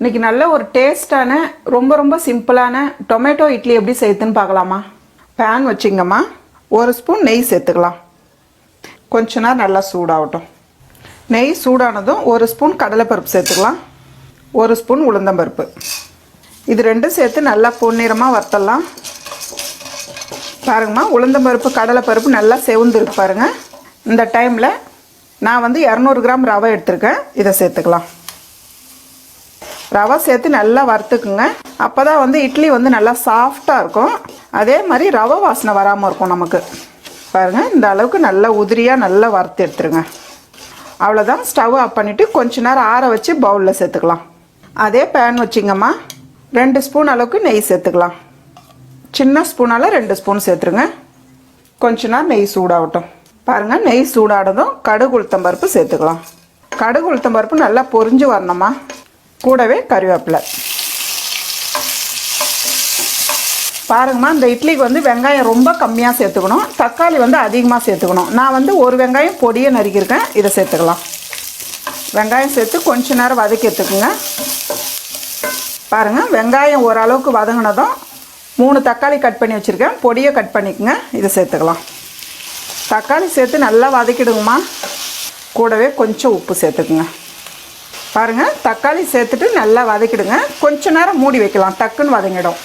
இன்றைக்கி நல்ல ஒரு டேஸ்டான ரொம்ப ரொம்ப சிம்பிளான டொமேட்டோ இட்லி எப்படி சேர்த்துன்னு பார்க்கலாமா? பேன் வச்சிங்கம்மா. ஒரு ஸ்பூன் நெய் சேர்த்துக்கலாம். கொஞ்ச நேரம் நல்லா சூடாகட்டும். நெய் சூடானதும் ஒரு ஸ்பூன் கடலைப்பருப்பு சேர்த்துக்கலாம். ஒரு ஸ்பூன் உளுந்தம்பருப்பு. இது ரெண்டும் சேர்த்து நல்லா பொன்னிறமாக வறுத்தலாம் பாருங்கம்மா உளுந்தம்பருப்பு கடலைப்பருப்பு நல்லா செவந்துருக்கு பாருங்க. இந்த டைமில் நான் வந்து இரநூறு கிராம் ரவை எடுத்திருக்கேன். இதை சேர்த்துக்கலாம். ரவை சேர்த்து நல்லா வறுத்துக்குங்க. அப்போ தான் வந்து இட்லி வந்து நல்லா சாஃப்டாக இருக்கும். அதே மாதிரி ரவை வாசனை வராமல் இருக்கும் நமக்கு. பாருங்கள் இந்த அளவுக்கு நல்லா உதிரியாக நல்லா வறுத்து எடுத்துருங்க. அவ்வளோதான் ஸ்டவ் ஆஃப் பண்ணிவிட்டு கொஞ்ச நேரம் ஆற வச்சு பவுலில் சேர்த்துக்கலாம். அதே பேன் வச்சிங்கம்மா. ரெண்டு ஸ்பூன் அளவுக்கு நெய் சேர்த்துக்கலாம். சின்ன ஸ்பூனால் ரெண்டு ஸ்பூன் சேர்த்துருங்க. கொஞ்ச நேரம் நெய் சூடாகட்டும். பாருங்கள் நெய் சூடானதும் கடுகு உளுத்தம் பருப்பு சேர்த்துக்கலாம். கடுகு உளுத்தம் பருப்பு நல்லா பொரிஞ்சு வரணுமா கூடவே கருவேப்பிலை. பாருங்கம்மா இந்த இட்லிக்கு வந்து வெங்காயம் ரொம்ப கம்மியாக சேர்த்துக்கணும். தக்காளி வந்து அதிகமாக சேர்த்துக்கணும். நான் வந்து ஒரு வெங்காயம் பொடியை நறுக்கியிருக்கேன். இதை சேர்த்துக்கலாம். வெங்காயம் சேர்த்து கொஞ்ச நேரம் வதக்கி எடுத்துக்கோங்க பாருங்கள் வெங்காயம் ஓரளவுக்கு வதங்கினதும் மூணு தக்காளி கட் பண்ணி வச்சுருக்கேன். பொடியை கட் பண்ணிக்கோங்க. இதை சேர்த்துக்கலாம். தக்காளி சேர்த்து நல்லா வதக்கிடுங்கம்மா. கூடவே கொஞ்சம் உப்பு சேர்த்துக்குங்க. பாருங்கள் தக்காளி சேர்த்துட்டு நல்லா வதக்கிடுங்க. கொஞ்ச நேரம் மூடி வைக்கலாம். டக்குன்னு வதங்கிடும்.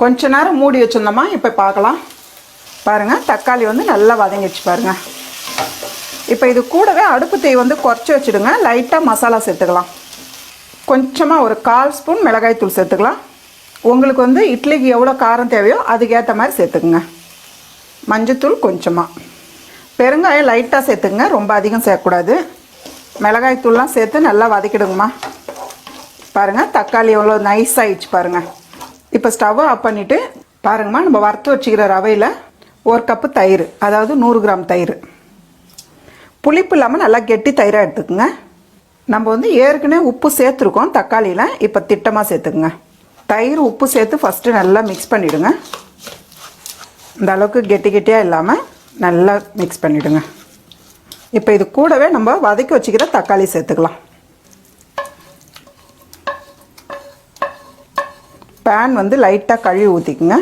கொஞ்ச நேரம் மூடி வச்சுருந்தோமா இப்போ பார்க்கலாம். பாருங்கள் தக்காளி வந்து நல்லா வதங்கிடுச்சு பாருங்கள் இப்போ இது கூடவே அடுப்பு தீ வந்து குறைச்சி வச்சுடுங்க. லைட்டாக மசாலா சேர்த்துக்கலாம். கொஞ்சமாக ஒரு கால் ஸ்பூன் மிளகாய் தூள் சேர்த்துக்கலாம். உங்களுக்கு வந்து இட்லிக்கு எவ்வளோ காரம் தேவையோ அதுக்கேற்ற மாதிரி சேர்த்துக்குங்க. மஞ்சத்தூள் கொஞ்சமாக பெருங்காயம் லைட்டாக சேர்த்துக்குங்க. ரொம்ப அதிகம் சேர்க்கக்கூடாது. மிளகாய் தூள்லாம் சேர்த்து நல்லா வதக்கிடுங்கம்மா. பாருங்கள் தக்காளி எவ்வளோ நைஸ் ஆயிடுச்சு பாருங்கள் இப்போ ஸ்டவ் ஆஃப் பண்ணிவிட்டு பாருங்கம்மா நம்ம வறுத்து வச்சுக்கிற ரவையில் ஒரு கப்பு தயிர் அதாவது நூறு கிராம் தயிர். புளிப்பு இல்லாமல் நல்லா கெட்டி தயிராக எடுத்துக்கோங்க. நம்ம வந்து ஏற்கனவே உப்பு சேர்த்துருக்கோம் தக்காளியில் இப்போ திட்டமாக சேர்த்துக்குங்க. தயிர் உப்பு சேர்த்து ஃபஸ்ட்டு நல்லா மிக்ஸ் பண்ணிவிடுங்க இந்த அளவுக்கு கெட்டி கெட்டியாக இல்லாமல் நல்லா மிக்ஸ் பண்ணிவிடுங்க இப்போ இது கூடவே நம்ம வதக்கி வச்சுக்கிற தக்காளி சேர்த்துக்கலாம். பேன் வந்து லைட்டாக கழுவி ஊற்றிக்குங்க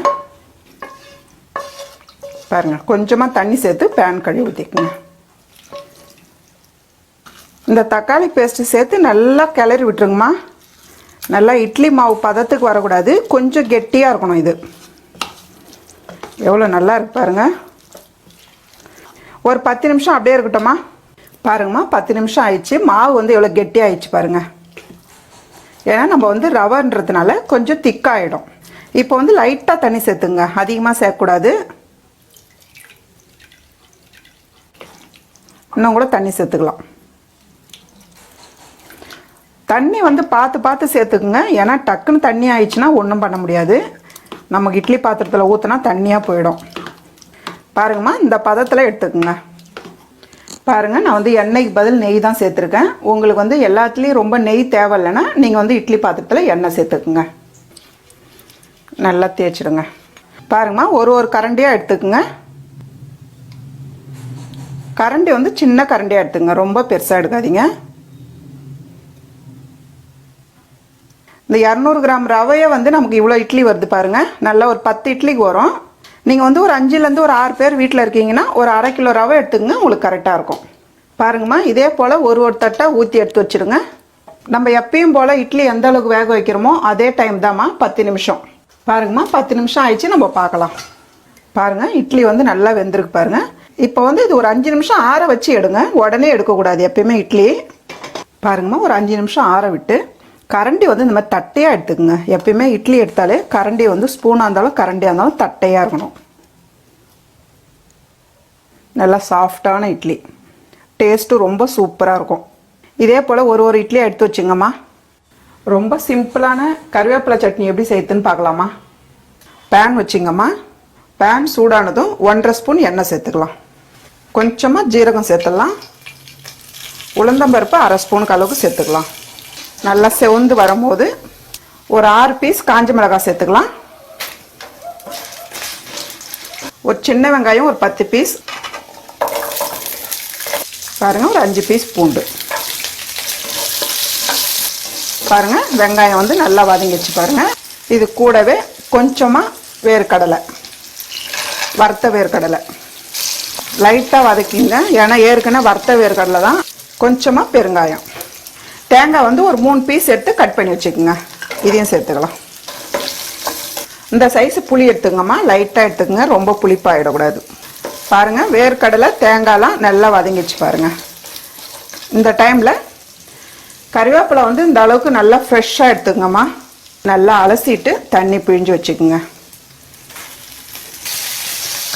பாருங்கள் கொஞ்சமாக தண்ணி சேர்த்து பேன் கழுவி ஊற்றிக்குங்க இந்த தக்காளி பேஸ்ட்டு சேர்த்து நல்லா கிளறி விட்டுருங்கம்மா. நல்லா இட்லி மாவு பதத்துக்கு வரக்கூடாது. கொஞ்சம் கெட்டியாக இருக்கணும் இது. எவ்வளோ நல்லா இருக்கு பாருங்கள் ஒரு பத்து நிமிஷம் அப்படியே இருக்கட்டும்மா. பாருங்கம்மா பத்து நிமிஷம் ஆயிடுச்சு. மாவு வந்து எவ்வளோ கெட்டி ஆயிடுச்சு பாருங்கள் ஏன்னா நம்ம வந்து ரவைன்றதுனால கொஞ்சம் திக்காயிடும். இப்போ வந்து லைட்டாக தண்ணி சேர்த்துங்க. அதிகமாக சேர்க்கக்கூடாது. இன்னும் கூட தண்ணி சேர்த்துக்கலாம். தண்ணி வந்து பார்த்து பார்த்து சேர்த்துக்குங்க. ஏன்னா டக்குன்னு தண்ணி ஆயிடுச்சுன்னா ஒன்றும் பண்ண முடியாது. நமக்கு இட்லி பாத்திரத்தில் ஊற்றினா தண்ணியாக போயிடும். பாருங்கம்மா இந்த பதத்தில் எடுத்துக்கோங்க. பாருங்கள் நான் வந்து எண்ணெய்க்கு பதில் நெய் தான் சேர்த்துருக்கேன். உங்களுக்கு வந்து எல்லாத்துலேயும் ரொம்ப நெய் தேவையில்லைன்னா நீங்கள் வந்து இட்லி பாத்திரத்தில் எண்ணெய் சேர்த்துக்குங்க. நல்லா தேய்ச்சிடுங்க. பாருங்கம்மா ஒரு ஒரு கரண்டியாக எடுத்துக்குங்க. கரண்டி வந்து சின்ன கரண்டியாக எடுத்துங்க ரொம்ப பெருசாக எடுக்காதீங்க. இந்த இரநூறு கிராம் ரவையை வந்து நமக்கு இவ்வளோ இட்லி வருது பாருங்கள் நல்லா ஒரு பத்து இட்லிக்கு வரும். நீங்கள் வந்து ஒரு அஞ்சுலேருந்து ஒரு ஆறு பேர் வீட்டில் இருக்கீங்கன்னா ஒரு அரை கிலோ ரவை எடுத்துக்கங்க உங்களுக்கு கரெக்டாக இருக்கும். பாருங்கம்மா இதே போல் ஒரு ஒரு தட்டாக ஊற்றி எடுத்து வச்சுடுங்க. நம்ம எப்பயும் போல் இட்லி எந்த அளவுக்கு வேக வைக்கிறோமோ அதே டைம் தாம்மா பத்து நிமிஷம். பாருங்கம்மா பத்து நிமிஷம் ஆயிடுச்சு நம்ம பார்க்கலாம். பாருங்கள் இட்லி வந்து நல்லா வெந்திருக்கு பாருங்கள் இப்போ வந்து இது ஒரு அஞ்சு நிமிஷம் ஆற வச்சு எடுங்க. உடனே எடுக்கக்கூடாது எப்பயுமே இட்லி. பாருங்கம்மா ஒரு அஞ்சு நிமிஷம் ஆற விட்டு கரண்டி வந்து இந்த மாதிரி தட்டையாக எடுத்துக்கோங்க. எப்பயுமே இட்லி எடுத்தாலே கரண்டி வந்து ஸ்பூனாக இருந்தாலும் கரண்டியாக இருந்தாலும் தட்டையாக இருக்கணும். நல்லா சாஃப்டான இட்லி. டேஸ்ட்டு ரொம்ப சூப்பராக இருக்கும். இதே போல் ஒரு ஒரு இட்லியாக எடுத்து வச்சுங்கம்மா. ரொம்ப சிம்பிளான கருவேப்பிலை சட்னி எப்படி சேர்த்துன்னு பார்க்கலாமா? பேன் வச்சுங்கம்மா. பேன் சூடானதும் ஒன்றரை ஸ்பூன் எண்ணெய் சேர்த்துக்கலாம். கொஞ்சமாக ஜீரகம் சேர்த்துடலாம். உளுந்தம்பருப்பு அரை ஸ்பூனுக்கு அளவுக்கு சேர்த்துக்கலாம். நல்லா செவந்து வரும்போது ஒரு ஆறு பீஸ் காஞ்ச மிளகாய் சேர்த்துக்கலாம். ஒரு சின்ன வெங்காயம் ஒரு பத்து பீஸ் பாருங்கள் ஒரு அஞ்சு பீஸ் பூண்டு. பாருங்க வெங்காயம் வந்து நல்லா வதங்கிச்சு பாருங்கள் இது கூடவே கொஞ்சமாக வேர்க்கடலை வறுத்த வேர்க்கடலை. லைட்டாக வதக்கிங்க. ஏன்னா ஏற்கனவே வறுத்த வேர்க்கடலை தான். கொஞ்சமாக பெருங்காயம். தேங்காய் வந்து ஒரு மூணு பீஸ் எடுத்து கட் பண்ணி வச்சுக்கோங்க. இதையும் சேர்த்துக்கலாம். இந்த சைஸ் புளி எடுத்துங்கம்மா லைட்டாக எடுத்துக்கோங்க. ரொம்ப புளிப்பாயிடக்கூடாது பாருங்கள் வேர்க்கடலை தேங்காயெலாம் நல்லா வதங்கிச்சு பாருங்க. இந்த டைமில் கறிவேப்பிலை வந்து இந்த அளவுக்கு நல்லா ஃப்ரெஷ்ஷாக எடுத்துக்கங்கம்மா. நல்லா அலசிட்டு தண்ணி பிழிஞ்சு வச்சுக்கோங்க.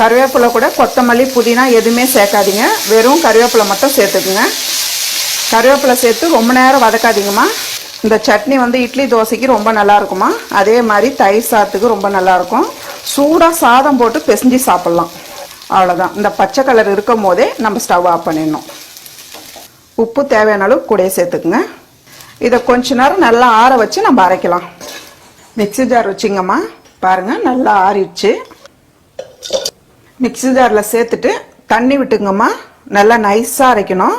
கருவேப்பிலை கூட கொத்தமல்லி புதினா எதுவுமே சேர்க்காதீங்க. வெறும் கருவேப்பிலை மட்டும் சேர்த்துக்குங்க. கருவேப்பிலை சேர்த்து ரொம்ப நேரம் வதக்காதீங்கம்மா. இந்த சட்னி வந்து இட்லி தோசைக்கு ரொம்ப நல்லாயிருக்குமா அதே மாதிரி தயிர் சாதத்துக்கு ரொம்ப நல்லா இருக்கும். சூடாக சாதம் போட்டு பிசைஞ்சு சாப்பிட்லாம். அவ்வளோதான் இந்த பச்சை கலர் இருக்கும் போதே நம்ம ஸ்டவ் ஆஃப் பண்ணிடணும். உப்பு தேவையான அளவு கூட சேர்த்துக்குங்க. இதை கொஞ்ச நேரம் நல்லா ஆற வச்சு நம்ம அரைக்கலாம். மிக்ஸி ஜார் வச்சிங்கம்மா. பாருங்கள் நல்லா ஆறிடுச்சு. மிக்ஸி ஜாரில் சேர்த்துட்டு தண்ணி விட்டுங்கம்மா. நல்லா நைஸாக அரைக்கணும்.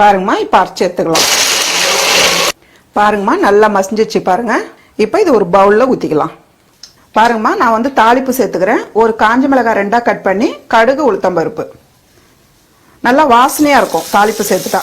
பாருங்கம்மா இப்போ அரைச்சி எடுத்துக்கலாம். பாருங்கம்மா நல்லா மசிஞ்சிச்சு பாருங்க. இப்போ இது ஒரு பவுலில் ஊற்றிக்கலாம் பாருங்கம்மா நான் வந்து தாளிப்பு சேர்த்துக்கிறேன். ஒரு காஞ்ச மிளகாய் ரெண்டாக கட் பண்ணி கடுகு உளுத்தம்பருப்பு நல்லா வாசனையாக இருக்கும் தாளிப்பு சேர்த்துட்டா.